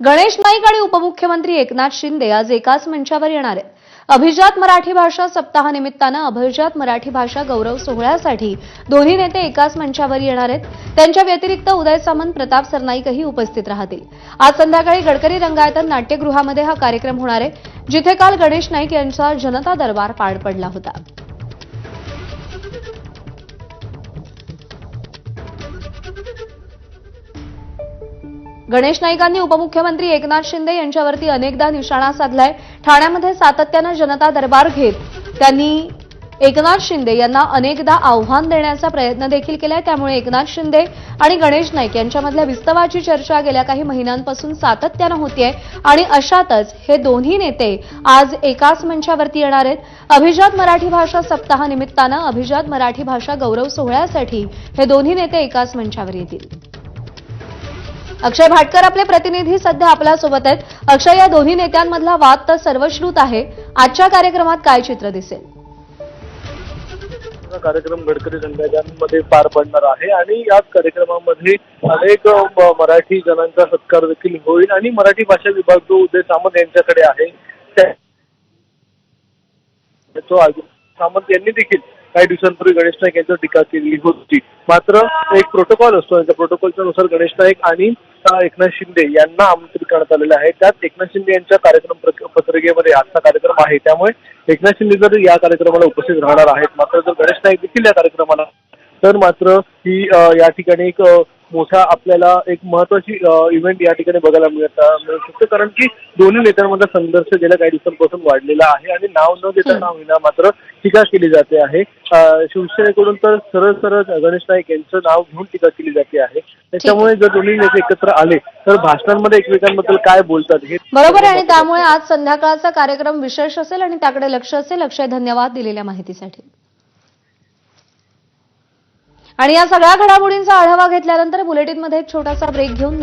गणेश नाईक आणि उपमुख्यमंत्री एकनाथ शिंदे आज एकाच मंचावर येणार आहेत. अभिजात मराठी भाषा सप्ताहानिमित्तानं अभिजात मराठी भाषा गौरव सोहळ्यासाठी दोन्ही नेते एकाच मंचावर येणार आहेत. त्यांच्या व्यतिरिक्त उदय सामंत प्रताप सरनाईकही उपस्थित राहतील. आज संध्याकाळी गडकरी रंगायतन नाट्यगृहामध्ये हा कार्यक्रम होणार आहे जिथे काल गणेश नाईक यांचा जनता दरबार पार पडला होता. गणेश नाईकांनी उपमुख्यमंत्री एकनाथ शिंदे यांच्यावरती अनेकदा निशाणा साधलाय. ठाण्यामध्ये सातत्यानं जनता दरबार घेत त्यांनी एकनाथ शिंदे यांना अनेकदा आव्हान देण्याचा प्रयत्न देखील केलाय. त्यामुळे एकनाथ शिंदे आणि गणेश नाईक यांच्यामधल्या विस्तवाची चर्चा गेल्या काही महिन्यांपासून सातत्यानं होतीये आणि अशातच हे दोन्ही नेते आज एकाच मंचावरती येणार आहेत. अभिजात मराठी भाषा सप्ताहानिमित्तानं अभिजात मराठी भाषा गौरव सोहळ्यासाठी हे दोन्ही नेते एकाच मंचावर येतील. अक्षय भाटकर आपले प्रतिनिधी सध्या आपल्यासोबत आहेत. अक्षय या दोन्ही नेत्यांमधला वाद तर सर्वश्रुत आहे. आजच्या कार्यक्रमात काय चित्र दिसेल? कार्यक्रम गडकरी रंगायतांमध्ये पार पडणार आहे आणि याच कार्यक्रमामध्ये अनेक मराठी जणांचा सत्कार देखील होईल आणि मराठी भाषा विभाग जो उदय सामंत यांच्याकडे आहे तो आज- सामंत यांनी देखील काही दिवसांपूर्वी गणेश नाईक यांच्यावर टीका केली होती. मात्र एक प्रोटोकॉल असतो. त्या प्रोटोकॉलच्या नुसार गणेश नाईक आणि एकनाथ शिंदे यांना आमंत्रित करण्यात आलेलं आहे. त्यात एकनाथ शिंदे यांच्या कार्यक्रम पत्रिकेमध्ये आजचा कार्यक्रम आहे. त्यामुळे एकनाथ शिंदे जर या कार्यक्रमाला उपस्थित राहणार आहेत मात्र जर गणेश नाईक देखील या कार्यक्रमाला तर मात्र ही या ठिकाणी एक मोठा आपल्याला एक महत्वाची इव्हेंट या ठिकाणी बघायला मिळत मिळू शकतो. कारण की दोन्ही नेत्यांमधला संघर्ष गेल्या काही दिवसांपासून वाढलेला आहे. आणि नाव न देता नाव विना मात्र टीका केली जाते आहे. शिवसेनेकडून तर सरळ सरळ गणेश नाईक यांचं नाव घेऊन टीका केली जाते आहे. त्याच्यामुळे जर दोन्ही नेते एकत्र आले तर भाषणांमध्ये एकमेकांबद्दल काय बोलतात हे बरोबर आहे. आणि त्यामुळे आज संध्याकाळचा कार्यक्रम विशेष असेल आणि त्याकडे लक्ष असेल अक्षय धन्यवाद दिलेल्या माहितीसाठी. आणि या सगळ्या घडामोडींचा आढावा घेतल्यानंतर बुलेटिनमध्ये एक छोटासा ब्रेक घेऊन